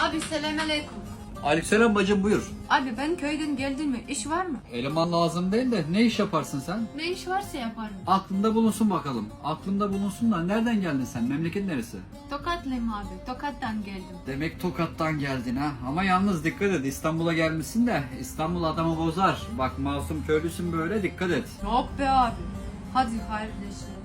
Abi selamünaleyküm. Aleykümselam bacım buyur. Abi ben köyden geldim mi? İş var mı? Eleman lazım değil de ne iş yaparsın sen? Ne iş varsa yaparım. Aklında bulunsun bakalım. Aklında bulunsun da nereden geldin sen? Memleket neresi? Tokatlıyım abi. Tokat'tan geldim. Demek Tokat'tan geldin ha. Ama yalnız dikkat et İstanbul'a gelmişsin de İstanbul adamı bozar. Bak masum köylüsün böyle dikkat et. Yok be abi. Hadi hayırlı işler.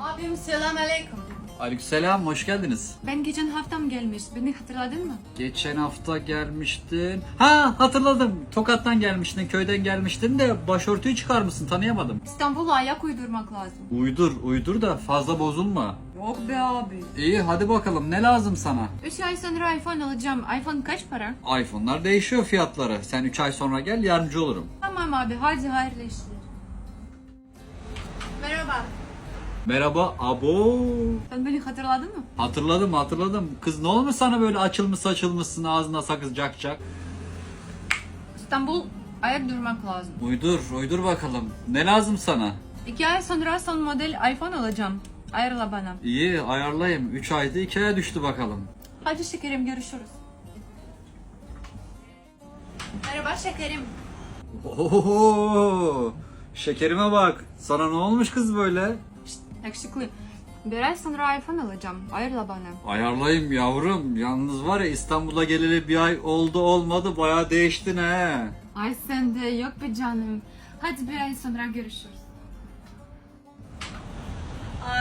Abim selamünaleyküm. Aleykümselam hoş geldiniz. Ben geçen haftam gelmiş. Beni hatırladın mı? Geçen hafta gelmiştin. Ha hatırladım. Tokat'tan gelmiştin, köyden gelmiştin de başörtüyü çıkarmışsın tanıyamadım. İstanbul'a ayak uydurmak lazım. Uydur, uydur da fazla bozulma. Yok be abi. İyi hadi bakalım ne lazım sana? 3 ay sonra iPhone alacağım. iPhone kaç para? iPhone'lar değişiyor fiyatları. Sen 3 ay sonra gel yardımcı olurum. Tamam abi hadi hayırlı işler. Merhaba. Merhaba abo. Sen beni hatırladın mı? Hatırladım hatırladım. Kız ne olmuş sana böyle açılmış saçılmışsın ağzına sakız cak cak. İstanbul ayak durmak lazım. Uydur uydur bakalım. Ne lazım sana? 2 ay sonra son model iPhone alacağım. Ayrıla bana. İyi ayarlayayım. 3 ayda 2 aya düştü bakalım. Hadi şekerim görüşürüz. Merhaba şekerim. Oho! Şekerime bak. Sana ne olmuş kız böyle? Yakışıklı. Bir ay sonra iPhone alacağım. Ayrıla bana. Ayarlayayım yavrum. Yalnız var ya İstanbul'a geleli bir ay oldu olmadı bayağı değiştin he. Ay sen de yok be canım. Hadi bir ay sonra görüşürüz.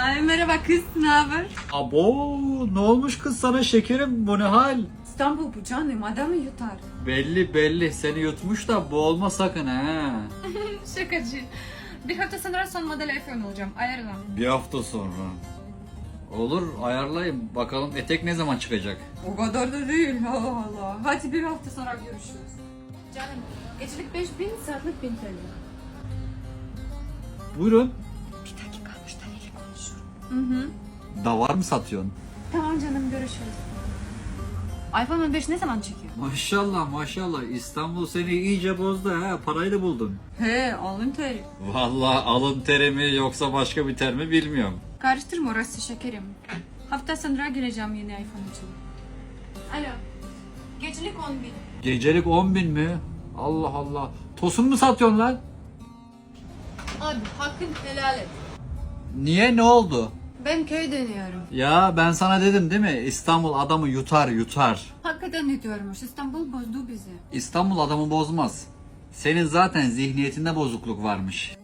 Ay merhaba kız, ne haber? Abo ne olmuş kız sana şekerim bu ne hal? İstanbul bu canım, adamı yutar. Belli belli seni yutmuş da boğulma sakın ha. Şakacı. Bir hafta sonra son model iPhone alacağım. Ayrıla. Bir hafta sonra. Olur ayarlayayım. Bakalım etek ne zaman çıkacak? O kadar da değil Allah Allah. Hadi bir hafta sonra görüşürüz. Canım, gecelik 5000, saatlik 1000 TL. Buyurun. Bir dakika, müşteriyle konuşuyorum. Hı hı. Davar mı satıyorsun? Tamam canım, görüşürüz. iPhone 15 ne zaman çekiyor? Maşallah maşallah İstanbul seni iyice bozdu ha parayla buldun. He, alın teri. Vallahi alın teri mi yoksa başka bir ter mi bilmiyorum. Karıştırma orası şekerim. Hafta sonra geleceğim yeni iPhone için. Alo. Gecelik 10 bin. Gecelik 10 bin mi? Allah Allah. Tosun mu satıyorsun lan? Abi hakkın helal et. Niye ne oldu? Ben köy dönüyorum. Ya ben sana dedim değil mi? İstanbul adamı yutar yutar. Hakikaten ne diyormuş? İstanbul bozdu bizi. İstanbul adamı bozmaz. Senin zaten zihniyetinde bozukluk varmış.